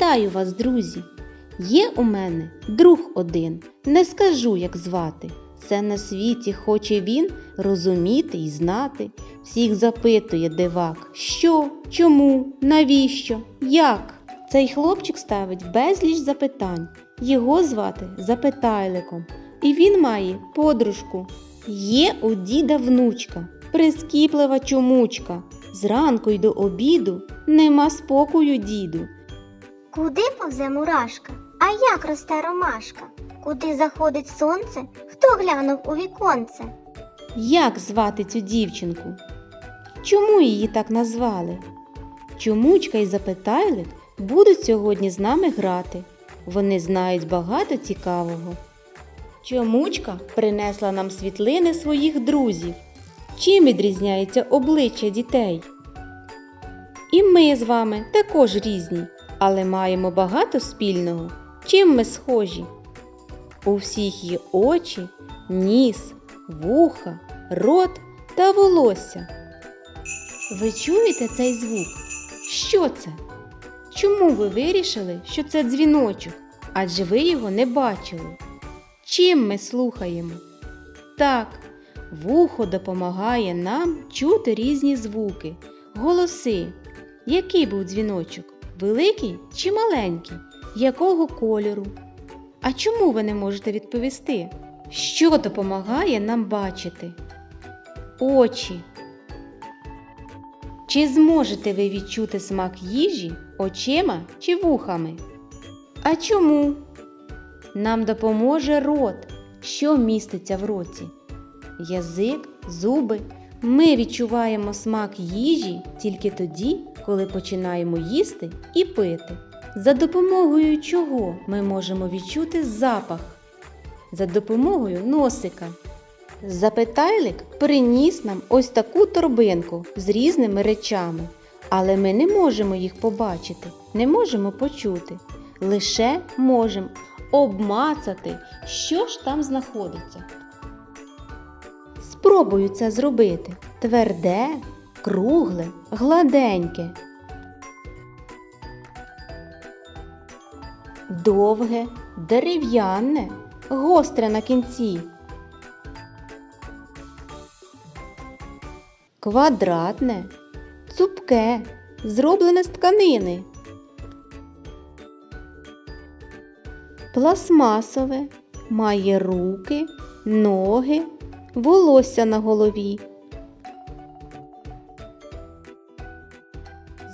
Вітаю вас, друзі! Є у мене друг один, не скажу, як звати. Все на світі хоче він розуміти і знати. Всіх запитує дивак, що, чому, навіщо, як. Цей хлопчик ставить безліч запитань. Його звати Запитайликом, і він має подружку. Є у діда внучка, прискіплива чомучка. Зранку й до обіду нема спокою діду. Куди повзе мурашка? А як росте ромашка? Куди заходить сонце? Хто глянув у віконце? Як звати цю дівчинку? Чому її так назвали? Чомучка і запитайлик будуть сьогодні з нами грати. Вони знають багато цікавого. Чомучка принесла нам світлини своїх друзів. Чим відрізняється обличчя дітей? І ми з вами також різні, але маємо багато спільного. Чим ми схожі? У всіх є очі, ніс, вуха, рот та волосся. Ви чуєте цей звук? Що це? Чому ви вирішили, що це дзвіночок? Адже ви його не бачили. Чим ми слухаємо? Так, вухо допомагає нам чути різні звуки, голоси. Який був дзвіночок? Великий чи маленький? Якого кольору? А чому ви не можете відповісти? Що допомагає нам бачити? Очі. Чи зможете ви відчути смак їжі очима чи вухами? А чому? Нам допоможе рот, що міститься в роті. Язик, зуби. Ми відчуваємо смак їжі тільки тоді, коли починаємо їсти і пити. За допомогою чого ми можемо відчути запах? За допомогою носика. Запитайлик приніс нам ось таку торбинку з різними речами, але ми не можемо їх побачити, не можемо почути. Лише можемо обмацати, що ж там знаходиться. Спробую це зробити тверде, кругле, гладеньке. Довге, дерев'яне, гостре на кінці. Квадратне, цупке, зроблене з тканини. Пластмасове, має руки, ноги, волосся на голові.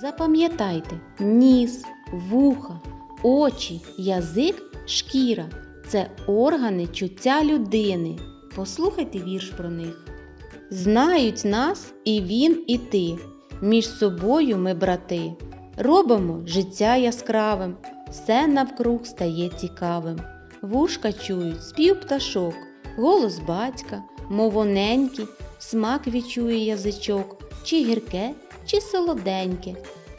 Запам'ятайте, ніс, вуха, очі, язик, шкіра це органи чуття людини. Послухайте вірш про них. Знають нас і він, і ти. Між собою ми брати. Робимо життя яскравим, все навкруг стає цікавим. Вушка чують спів пташок, голос батька, мовоненький, смак відчує язичок, чи гірке, чи солоденьке.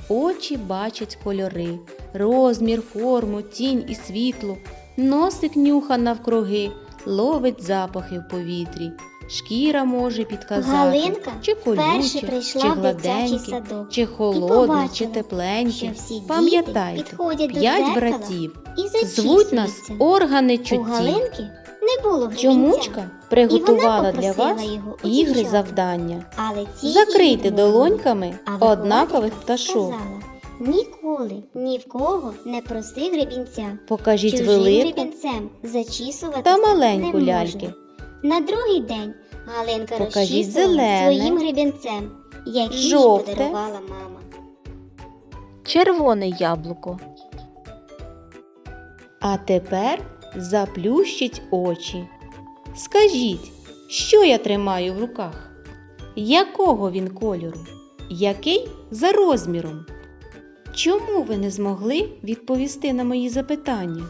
Очі бачать кольори, розмір, форму, тінь і світло, носик нюха навкруги, ловить запахи в повітрі. Шкіра може підказати, Галинка чи колюче, прийшла чи гладеньке, чи холодне, чи тепленьке. Пам'ятайте, п'ять братів. і Звуть нас органи. Галинки не було гребінця, Чомучка приготувала для вас його ігри завдання. Але ці Закрийте долоньками однакових пташок. сказала, Ніколи ні в кого не проси гребінця. Покажіть Чужим велику гребінцем зачісувати та маленьку не ляльки. На другий день Галинка Покажіть розчісувала зелене, своїм гребінцем, який їй жовте. подарувала мама. Червоне яблуко. А тепер заплющіть очі. Скажіть, що я тримаю в руках? Якого він кольору? Який за розміром? Чому ви не змогли відповісти на мої запитання?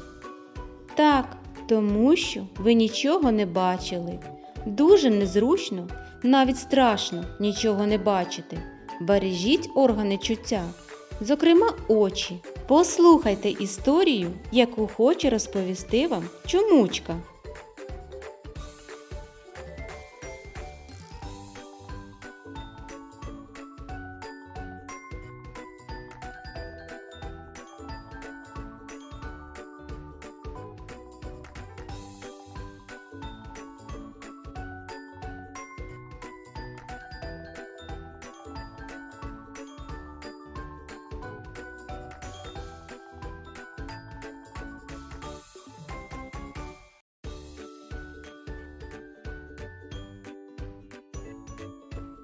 Так, тому що ви нічого не бачили. Дуже незручно, навіть страшно нічого не бачити. Бережіть органи чуття, зокрема очі. Послухайте історію, яку хоче розповісти вам чомучка.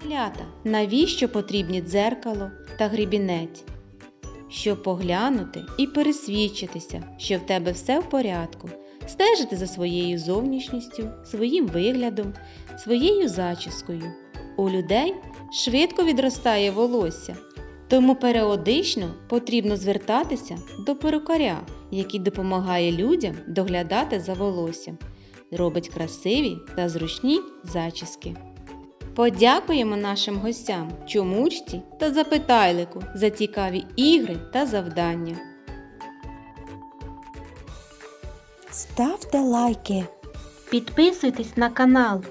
Малята, навіщо потрібні дзеркало та грібінець? Щоб поглянути і пересвідчитися, що в тебе все в порядку, стежити за своєю зовнішністю, своїм виглядом, своєю зачіскою. У людей швидко відростає волосся, тому періодично потрібно звертатися до перукаря, який допомагає людям доглядати за волоссям, робить красиві та зручні зачіски. Подякуємо нашим гостям чомучці та запитайлику за цікаві ігри та завдання. Ставте лайки. Підписуйтесь на канал,